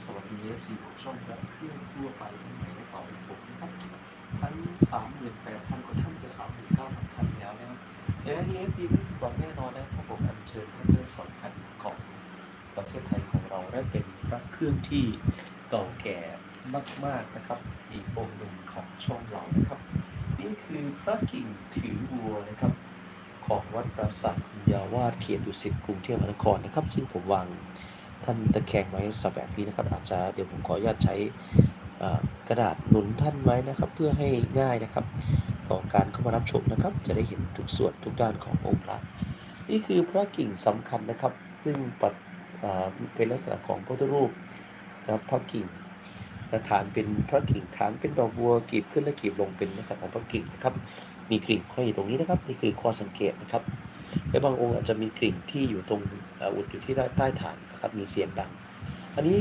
สวัสดีเอฟซีของช่องพระเครื่องทั่วไปทั้งไหนและต่อเป็นผมนะครับทั้งสามหมื่นแปดพันกว่าท่านจะสามหมื่นเก้าพันท่านแล้วนะครับเอฟซีเอฟซีไม่ผิดหวังแน่นอนนะครับผมอัญเชิญพระเครื่องสำคัญของประเทศไทยของเราและเป็นพระเครื่องที่เก่าแก่มากๆนะครับ อีกองค์หนึ่งของช่องเรานะครับ นี่คือพระกิ่งถือวัวนะครับ ของวัดปราสาทบุญญาวาสเขตดุสิตกรุงเทพมหานครนะครับ ซึ่งผมวาง ท่านตะแคงไว้สับแบบนี้นะครับ อาจจะเดี๋ยวผมขออนุญาตใช้กระดาษหนุนท่านไว้นะครับ เพื่อให้ง่ายนะครับ ต่อการเข้ามารับชมนะครับ จะได้เห็นทุกส่วนทุกด้านขององค์พระนี่คือพระกิ่งสำคัญนะครับ ซึ่งปัดเป็นลักษณะของพระพุทธรูปนะครับพระกิ่งและฐานเป็นพระกิ่งฐานเป็นดอกบัวกีบขึ้นและกีบลงเป็นลักษณะของพระกิ่งนะครับ มีกริ่งห้อยอยู่ตรงนี้นะครับ นี่คือข้อสังเกตนะครับ และบางองค์อาจจะมีกริ่งที่อยู่ตรงอุดอยู่ที่ใต้ฐานนะครับมีเสียงดัง อันนี้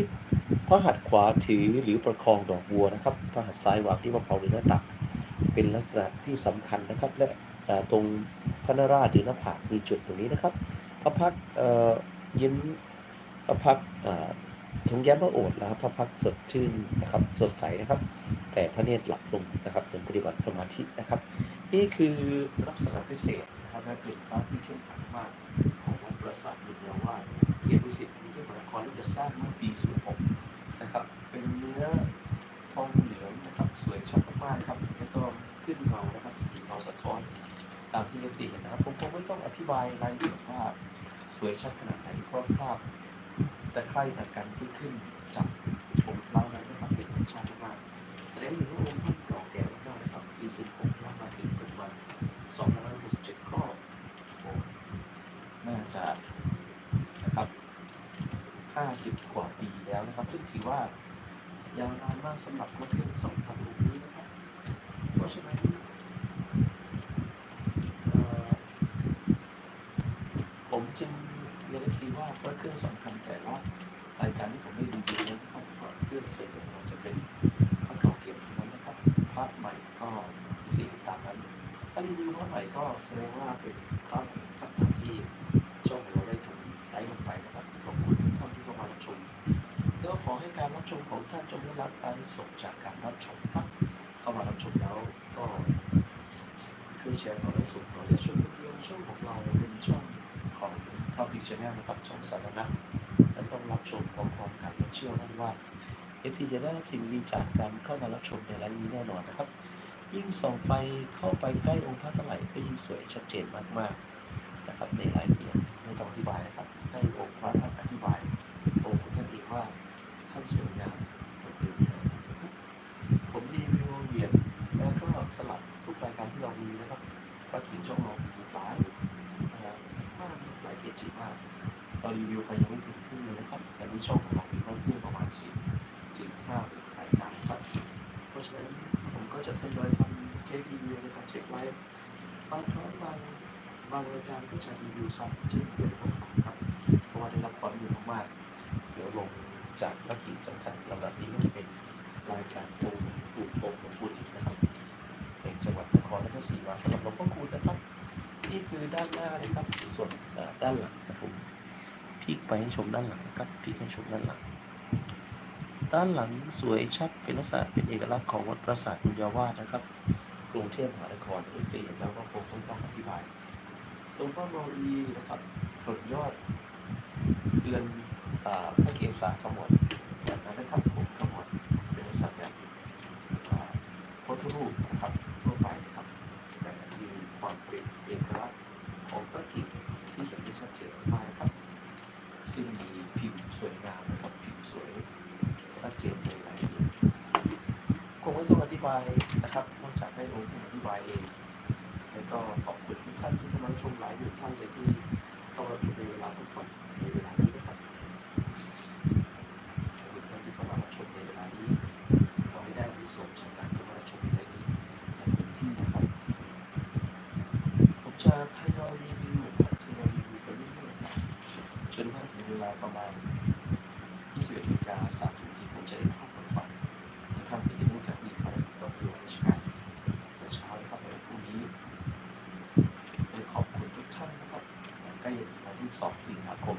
พระหัตถ์ขวาถือหรือประคองดอกบัวนะครับพระหัตถ์ซ้ายวางที่มะพร้าวหรือหน้าตัก เป็นลักษณะที่สำคัญนะครับ และตรงพระนราชหรือหน้าผากมีจุดตรงนี้นะครับ พระพักยิ้มพระพักทงแย้มพระโอษฐ์นะครับพระพักสดชื่นนะครับสดใสนะครับ แต่พระเนตรหลับลงนะครับเป็นปฏิบัติสมาธินะครับ นี่คือลักษณะพิเศษ นะครับ และเป็นพระที่เข้มขลังมากของวัดปราสาทบุญญาวาสเขตดุสิตกรุงเทพมหานครที่จะสร้างเมื่อปี 06 นะครับ เป็นเนื้อทองเหลืองนะครับ สวยชัดมากๆครับแล้วก็ขึ้นเงานะครับเงาสะท้อนตามที่เอฟซีเห็นนะครับ ผมคงไม่ต้องอธิบายรายละเอียดว่าสวยชัดขนาดไหนเพราะภาพตะไคร่ตะกันที่ขึ้นจากผมเล่านั้นนะครับเป็นธรรมชาติมากแสดงถึงว่าองค์ท่านเก่าแก่มากนะครับปี 06แล้วมาถึงปัจจุบัน 2567ก็โอ้น่าจะนะครับ 50 กว่าปีแล้วนะครับ ซึ่งถือว่ายาวนานมากสำหรับพระเครื่องสองพันองนี้นะครับ เพราะฉะนั้นผมจึงเรียนได้ทีว่าพระเครื่องสำคัญแต่ละรายการที่ผมได้รีวิวนะครับก็เครื่องส่วนใหญ่เราจะเป็นพระเก่าเก็บนั้นนะครับพระใหม่ก็สิ่งตามนั้น ถ้ารีวิวพระใหม่ก็แสดงว่าเป็นพระพระที่ช่องของเราได้ทำไลฟ์ลงไปนะครับขอบคุณทุกท่านที่เข้ามารับชมแล้วขอให้การรับชมของท่านจงได้รับอานิสงจากการรับชมครับเข้ามารับชมแล้วก็ช่วยแชร์ต่อและส่งต่ออย่าชมคนเดียวช่องของเราเป็นช่องของครอบครัวชแนลนะครับช่องสาธารณะและต้องรับชมพร้อมๆกันเชื่อมั่นว่าเอฟซีจะได้รับสิ่งดีจากการเข้ามารับชมในไลฟ์นี้แน่นอนนะครับ ยิ่งส่องไฟเข้าไปใกล้องค์พระเท่าไหร่ก็ยิ่งสวยชัดเจนมากๆนะครับ ในรายละเอียดไม่ต้องอธิบายนะครับ ให้องค์พระท่านอธิบายองค์ท่านเองว่าท่านสวยงามมันเป็นยังไงนะครับผมรีวิวเหรียญแล้วก็สลับทุกรายการที่เรามีนะครับปลาขิงช่องเรามีหลายนะครับมากหลายเกจิมากเรารีวิวไปยังไม่ถึงครึ่งเลยนะครับแต่นี้ช่องของเรามีเพิ่มขึ้นประมาณสิบถึงห้ารายการครับเพราะฉะนั้นผมก็จะทยอยทำเทปรีวิวในการเช็คไลฟ์บางครั้งบางบางรายการก็จะรีวิวซ้ำเช่นเดียวกันครับ เพราะว่าได้รับความนิยมมาก เดี๋ยวลงจากปลาขิงสำคัญลำดับนี้ก็จะเป็นรายการปูปูโป่งหลวงปู่อีกนะครับในจังหวัดนครราชสีมาสำหรับหลวงพ่อคูณนะครับ นี่คือด้านหน้านะครับ ส่วนด้านหลังครับผมพลิกไปให้ชมด้านหลังนะครับพลิกให้ชมด้านหลังด้านหลังสวยชัดเป็นลักษณะเป็นเอกลักษณ์ของวัดปราสาทบุญญาวาสนะครับ กรุงเทพมหานครเอฟเห็นแล้วก็คงไม่ต้องอธิบาย ตรงป้อมโรอีนะครับส่วนยอดเดือนอ่าพระเกศาขมวดแบบนั้นนะครับผมขมวดเป็นลักษณะแบบอ่าโพธิรูปนะครับทั่วไปนะครับแต่มีความเป็นเอกลักษณ์ของพระกิจที่เห็นได้ชัดเจนมากครับ ซึ่งมีผิวสวยงามนะครับผิวสวยชัดเจนในรายละเอียด คงไม่ต้องอธิบายนะครับนอกจากให้องค์ท่อธิบายเองแล้วก็ขอบคุณทุกท่านที่เข้ามาชมหลายอยู่ท่านเลยที่เข้ามาชมในเวลาทุกวันในเวลานี้นะครับขอบคุณท่านที่เข้ามาชมในเวลานี้ขอให้ได้มีส่วนจากการเข้ามาชมในนี้อย่างเต็มที่นะครับผมจะทยอยรีวิวทยอยรีวิวไปเรื่อยๆจนกระทั่งถึงเวลาประมาณ21นาฬิกา30นาทีผมจะได้เข้า ที่ 2 สิงหาคม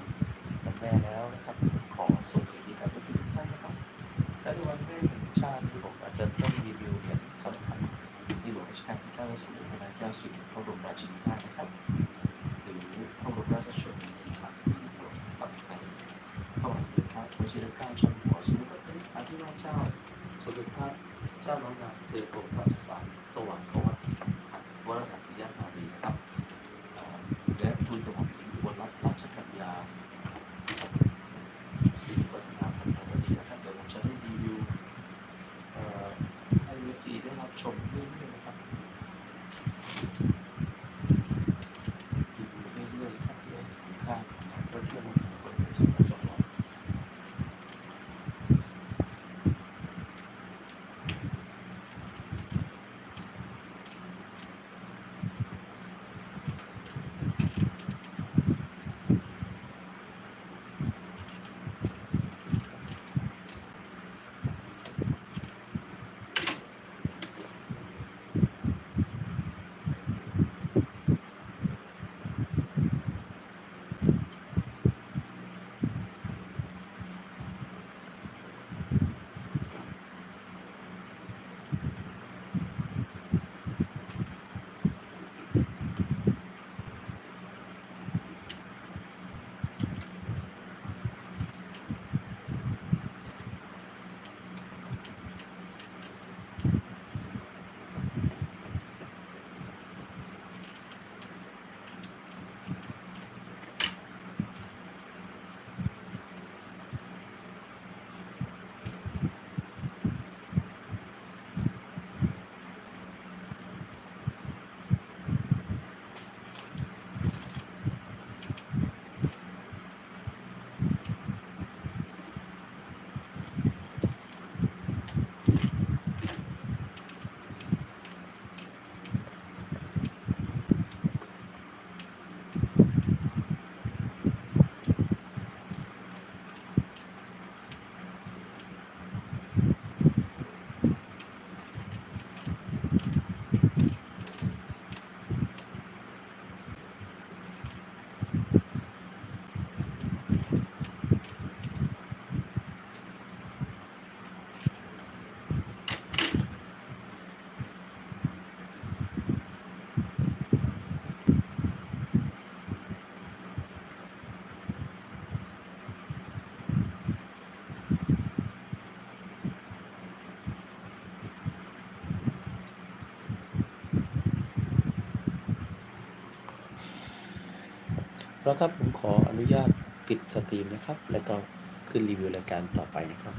วันแม่แล้วนะครับ ขอส่งสิ่งดีกับทุกท่านนะครับ และนวันแม่แห่งชาติที่ผมอาจจะต้องรีวิวเปี่ยญสำคัญในหลวงราชการที่9และสมเพระเจ้าสิริพระบรมราชินีนาถนะครับ หรือพระบรมราชชนนีครับที่หลวงฝั่งไทพระบาทสมเด็จพระวชิรเจ้าเจ้าอยู่หัสมเด็จพระนราธิวาสเจ้าสมเด็จพระเจ้าน้อนาเธอพระสารสวรรค์ รับชมเรื่อยๆนะครับ แล้วครับผมขออนุญาตปิดสตรีมนะครับ แล้วก็ขึ้นรีวิวรายการต่อไปนะครับ